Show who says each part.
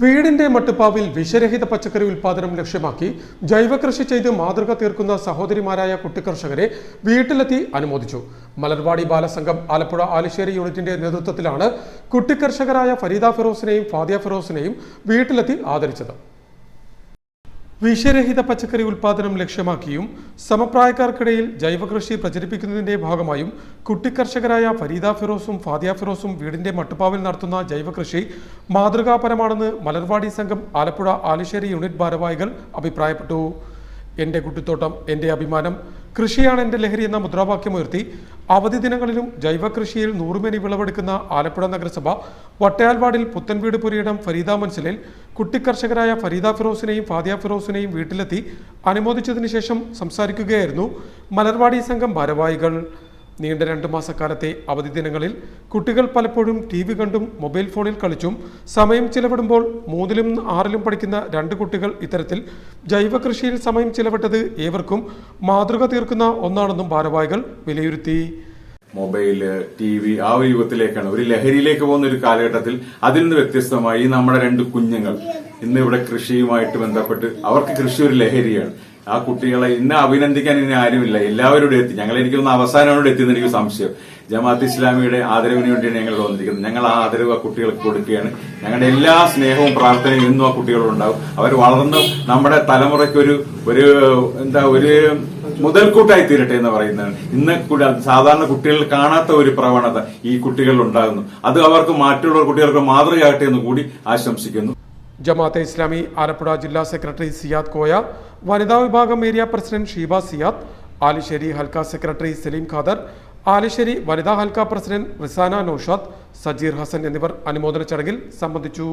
Speaker 1: വീടിന്റെ മട്ടുപ്പാവിൽ വിഷരഹിത പച്ചക്കറി ഉൽപാദനം ലക്ഷ്യമാക്കി ജൈവകൃഷി ചെയ്ത് മാതൃക തീർക്കുന്ന സഹോദരിമാരായ കുട്ടിക്കർഷകരെ വീട്ടിലെത്തി അനുമോദിച്ചു. മലർവാടി ബാലസംഘം ആലപ്പുഴ ആലിശ്ശേരി യൂണിറ്റിന്റെ നേതൃത്വത്തിലാണ് കുട്ടിക്കർഷകരായ ഫരീദ ഫിറോസിനെയും ഫാദിയ ഫിറോസിനെയും വീട്ടിലെത്തി ആദരിച്ചത്. വിഷരഹിത പച്ചക്കറി ഉൽപാദനം ലക്ഷ്യമാക്കിയും സമപ്രായക്കാർക്കിടയിൽ ജൈവകൃഷി പ്രചരിപ്പിക്കുന്നതിന്റെ ഭാഗമായും കുട്ടിക്കർഷകരായ ഫരീദ ഫിറോസും ഫാദിയ ഫിറോസും വീടിന്റെ മട്ടുപ്പാവിൽ നടത്തുന്ന ജൈവകൃഷി മാതൃകാപരമാണെന്ന് മലർവാടി സംഘം ആലപ്പുഴ ആലിശ്ശേരി യൂണിറ്റ് ഭാരവാഹികൾ അഭിപ്രായപ്പെട്ടു. എന്റെ കുട്ടിത്തോട്ടം എന്റെ അഭിമാനം കൃഷിയാണ് എന്റെ ലഹരി എന്ന മുദ്രാവാക്യമുയർത്തി അവധി ദിനങ്ങളിലും ജൈവ കൃഷിയിൽ നൂറുമേനി വിളവെടുക്കുന്ന ആലപ്പുഴ നഗരസഭ വട്ടയാൽവാടിൽ പുത്തൻവീട് പുരയിടം ഫരീദ മൻസിലിൽ കുട്ടിക്കർഷകരായ ഫരീദ ഫിറോസിനെയും ഫാദിയ ഫിറോസിനെയും വീട്ടിലെത്തി അനുമോദിച്ചതിനു ശേഷം സംസാരിക്കുകയായിരുന്നു മലർവാടി സംഘം ഭാരവാഹികൾ. നീണ്ട രണ്ട് മാസക്കാലത്തെ അവധി ദിനങ്ങളിൽ കുട്ടികൾ പലപ്പോഴും ടി വി കണ്ടും മൊബൈൽ ഫോണിൽ കളിച്ചും സമയം ചിലവിടുമ്പോൾ മൂന്നിലും ആറിലും പഠിക്കുന്ന രണ്ട് കുട്ടികൾ ഇത്തരത്തിൽ ജൈവ കൃഷിയിൽ സമയം ചിലവിട്ടത് ഏവർക്കും മാതൃക തീർക്കുന്ന ഒന്നാണെന്നും ഭാരവാഹികൾ വിലയിരുത്തി.
Speaker 2: മൊബൈൽ ടി വി ആ ഒരു യുഗത്തിലേക്കാണ്. ഒരു ലഹരിയിലേക്ക് പോകുന്ന ഒരു കാലഘട്ടത്തിൽ അതിൽ നിന്ന് വ്യത്യസ്തമായി നമ്മുടെ രണ്ട് കുഞ്ഞുങ്ങൾ ഇന്ന് ഇവിടെ കൃഷിയുമായിട്ട് ബന്ധപ്പെട്ട് അവർക്ക് കൃഷി ഒരു ലഹരിയാണ്. ആ കുട്ടികളെ ഇന്ന് അഭിനന്ദിക്കാൻ ഇനി ആരുമില്ല. എല്ലാവരോടും എത്തി. ഞങ്ങൾ എനിക്കൊന്ന് അവസാനോട് എത്തിയെന്ന് എനിക്ക് സംശയം. ജമാഅത്ത് ഇസ്ലാമിയുടെ ആദരവിന് വേണ്ടിയാണ് ഞങ്ങൾ വന്നിരിക്കുന്നത്. ഞങ്ങൾ ആ ആദരവ് ആ കുട്ടികൾക്ക് കൊടുക്കുകയാണ്. ഞങ്ങളുടെ എല്ലാ സ്നേഹവും പ്രാർത്ഥനയും ഇന്നും ആ കുട്ടികളോടുണ്ടാവും അവർ വളർന്ന് നമ്മുടെ തലമുറയ്ക്ക് ഒരു ഒരു എന്താ ഒരു മുതൽക്കൂട്ടായി തീരട്ടെ എന്ന് പറയുന്നതാണ്. ഇന്ന് സാധാരണ കുട്ടികൾ കാണാത്ത ഒരു പ്രവണത ഈ കുട്ടികളിൽ ഉണ്ടാകുന്നു. അത് അവർക്ക് മറ്റുള്ള കുട്ടികൾക്ക് മാതൃകയാകട്ടെ എന്ന് കൂടി ആശംസിക്കുന്നു.
Speaker 1: ജമാഅത്തെ ഇസ്ലാമി ആലപ്പുഴ ജില്ലാ സെക്രട്ടറി സിയാദ് കോയ വനിതാ വിഭാഗം ഏരിയ പ്രസിഡന്റ് ഷീബ സിയാദ് ആലിശ്ശേരി ഹൽക്ക സെക്രട്ടറി സലീം ഖാദർ ആലിശ്ശേരി വനിതാ ഹൽക്ക പ്രസിഡന്റ് റിസാന നൌഷാദ് സജീർ ഹസൻ എന്നിവർ അനുമോദന ചടങ്ങിൽ സംബന്ധിച്ചു.